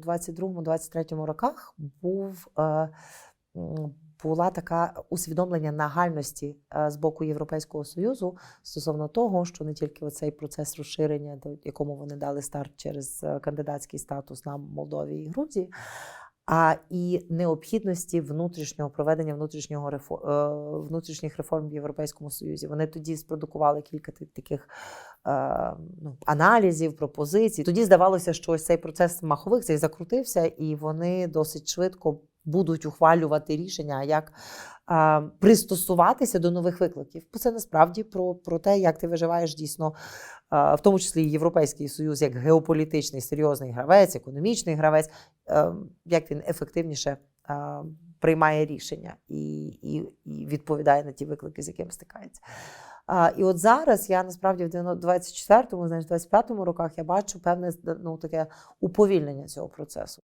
У 22-23 роках був, е, була така усвідомлення нагальності е, з боку Європейського Союзу стосовно того, що не тільки оцей процес розширення, до якому вони дали старт через е, кандидатський статус на Молдові і Грузії, а і необхідності внутрішнього проведення внутрішнього рефо- е, внутрішніх реформ в Європейському Союзі. Вони тоді спродукували кілька таких е, ну, аналізів, пропозицій. Тоді здавалося, що ось цей процес махових цей закрутився, і вони досить швидко будуть ухвалювати рішення, як е, пристосуватися до нових викликів. Бо це насправді про, про те, як ти виживаєш дійсно, в тому числі Європейський Союз, як геополітичний серйозний гравець, економічний гравець, як він ефективніше. е, Приймає рішення і, і, і відповідає на ті виклики, з якими стикається. А, і от зараз я насправді в 24-му, знаєш, 25-му роках я бачу певне ну, таке уповільнення цього процесу.